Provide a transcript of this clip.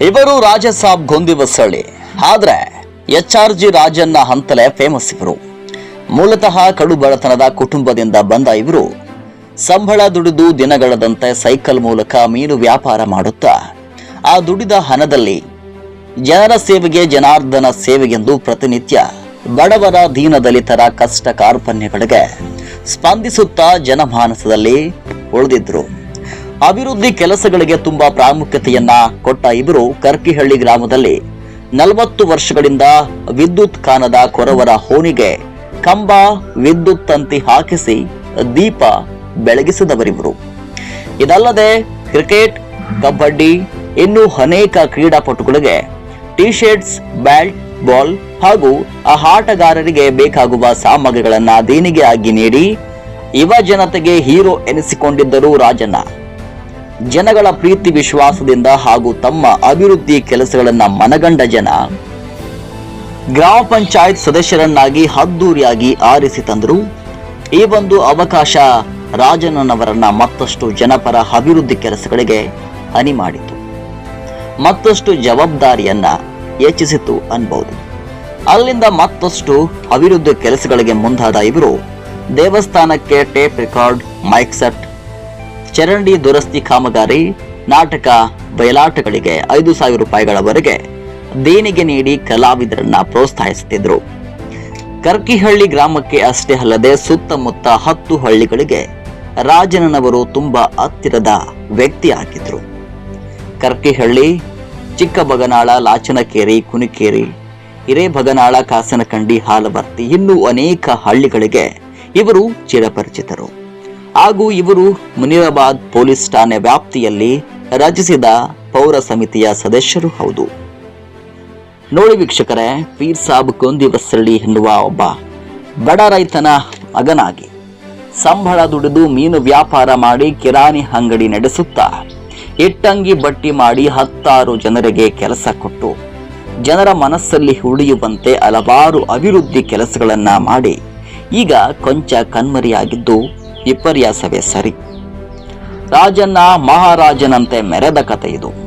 ಇವರು ರಾಜಸಾಬ್ ಗೊಂದಿವಸಳ್ಳಿ ಆದ್ರೆ H R G Rajanna ಹಂತಲೇ ಫೇಮಸ್ ಇವರು. ಮೂಲತಃ ಕಡು ಬಡತನದ ಕುಟುಂಬದಿಂದ ಬಂದ ಇವರು ಸಂಬಳ ದುಡಿದು ದಿನಗಳದಂತೆ ಸೈಕಲ್ ಮೂಲಕ ಮೀನು ವ್ಯಾಪಾರ ಮಾಡುತ್ತಾ, ಆ ದುಡಿದ ಹಣದಲ್ಲಿ ಜನರ ಸೇವೆಗೆ, ಜನಾರ್ದನ ಸೇವೆಗೆಂದು ಪ್ರತಿನಿತ್ಯ ಬಡವರ ದೀನದಲಿತರ ಕಷ್ಟ ಕಾರ್ಪಣ್ಯಗಳಿಗೆ ಸ್ಪಂದಿಸುತ್ತಾ ಜನಮಾನಸದಲ್ಲಿ ಉಳಿದಿದ್ರು. ಅಭಿವೃದ್ಧಿ ಕೆಲಸಗಳಿಗೆ ತುಂಬಾ ಪ್ರಾಮುಖ್ಯತೆಯನ್ನ ಕೊಟ್ಟ ಇವರು ಕರ್ಕಿಹಳ್ಳಿ ಗ್ರಾಮದಲ್ಲಿ ನಲವತ್ತು ವರ್ಷಗಳಿಂದ ವಿದ್ಯುತ್ ಕಾನದ ಕೊರವರ ಹೋನಿಗೆ ಕಂಬ, ವಿದ್ಯುತ್ ತಂತಿ ಹಾಕಿಸಿ ದೀಪ ಬೆಳಗಿಸಿದವರಿವರು ಇದಲ್ಲದೆ ಕ್ರಿಕೆಟ್, ಕಬಡ್ಡಿ ಇನ್ನೂ ಅನೇಕ ಕ್ರೀಡಾಪಟುಗಳಿಗೆ ಟಿ ಶರ್ಟ್ಸ್ ಬ್ಯಾಟ್, ಬಾಲ್ ಹಾಗೂ ಆ ಆಟಗಾರರಿಗೆ ಬೇಕಾಗುವ ಸಾಮಗ್ರಿಗಳನ್ನ ದೇಣಿಗೆ ಆಗಿ ನೀಡಿ ಯುವ ಜನತೆಗೆ ಹೀರೋ ಎನಿಸಿಕೊಂಡಿದ್ದರು ರಾಜಣ್ಣ. ಜನಗಳ ಪ್ರೀತಿ ವಿಶ್ವಾಸದಿಂದ ಹಾಗೂ ತಮ್ಮ ಅಭಿವೃದ್ಧಿ ಕೆಲಸಗಳನ್ನ ಮನಗಂಡ ಜನ. ಗ್ರಾಮ ಪಂಚಾಯತ್ ಸದಸ್ಯರನ್ನಾಗಿ ಹದ್ದೂರಿಯಾಗಿ ಆರಿಸಿ ತಂದರು. ಈ ಒಂದು ಅವಕಾಶ ರಾಜಣ್ಣನವರನ್ನ ಮತ್ತಷ್ಟು ಜನಪರ ಅಭಿವೃದ್ಧಿ ಕೆಲಸಗಳಿಗೆ ಹನಿ ಮಾಡಿತು. ಮತ್ತಷ್ಟು ಜವಾಬ್ದಾರಿಯನ್ನ ಹೆಚ್ಚಿಸಿತು ಅನ್ಬಹುದು ಅಲ್ಲಿಂದ ಮತ್ತಷ್ಟು ಅಭಿವೃದ್ಧಿ ಕೆಲಸಗಳಿಗೆ ಮುಂದಾದ ಇವರು ದೇವಸ್ಥಾನಕ್ಕೆ ಟೇಪ್ ರೆಕಾರ್ಡ್, ಮೈಕ್ ಸೆಟ್, ಚರಂಡಿ ದುರಸ್ತಿ ಕಾಮಗಾರಿ, ನಾಟಕ ಬಯಲಾಟಗಳಿಗೆ ಐದು ಸಾವಿರ ರೂಪಾಯಿಗಳವರೆಗೆ ದೇಣಿಗೆ ನೀಡಿ ಕಲಾವಿದರನ್ನ ಪ್ರೋತ್ಸಾಹಿಸುತ್ತಿದ್ದರು ಕರ್ಕಿಹಳ್ಳಿ ಗ್ರಾಮಕ್ಕೆ ಅಷ್ಟೇ ಅಲ್ಲದೆ ಸುತ್ತಮುತ್ತ ಹತ್ತು ಹಳ್ಳಿಗಳಿಗೆ ರಾಜನನವರು ತುಂಬಾ ಹತ್ತಿರದ ವ್ಯಕ್ತಿ ಆಗಿದ್ರು ಕರ್ಕಿಹಳ್ಳಿ, ಚಿಕ್ಕಬಗನಾಳ, ಲಾಚನಕೇರಿ, ಕುನಿಕೇರಿ ಹಿರೇಬಗನಾಳ ಕಾಸನಕಂಡಿ, ಹಾಲಬರ್ತಿ, ಇನ್ನೂ ಅನೇಕ ಹಳ್ಳಿಗಳಿಗೆ ಇವರು ಚಿರಪರಿಚಿತರು. ಹಾಗೂ ಇವರು ಮುನಿರಾಬಾದ್ ಪೊಲೀಸ್ ಠಾಣೆ ವ್ಯಾಪ್ತಿಯಲ್ಲಿ ರಚಿಸಿದ ಪೌರ ಸಮಿತಿಯ ಸದಸ್ಯರು ಹೌದು. ನೋಡಿ ವೀಕ್ಷಕರೇ, ಪೀರ್ ಸಾಬ್ ಗೊಂದಿವಸಳ್ಳಿ ಎನ್ನುವ ಒಬ್ಬ ಬಡ ರೈತನ ಮಗನಾಗಿ ಸಂಬಳ ದುಡಿದು ಮೀನು ವ್ಯಾಪಾರ ಮಾಡಿ ಕಿರಾಣಿ ಅಂಗಡಿ ನಡೆಸುತ್ತಾ ಇಟ್ಟಂಗಿ ಬಟ್ಟಿ ಮಾಡಿ ಹತ್ತಾರು ಜನರಿಗೆ ಕೆಲಸ ಕೊಟ್ಟು ಜನರ ಮನಸ್ಸಲ್ಲಿ ಉಳಿಯುವಂತೆ ಹಲವಾರು ಅಭಿವೃದ್ಧಿ ಕೆಲಸಗಳನ್ನು ಮಾಡಿ. ಈಗ ಕೊಂಚ ಕಣ್ಮರಿಯಾಗಿದ್ದು ವಿಪರ್ಯಾಸವೇ ಸರಿ. ರಾಜನ್ನ ಮಹಾರಾಜನಂತೆ ಮೆರೆದ ಕಥೆ ಇದು.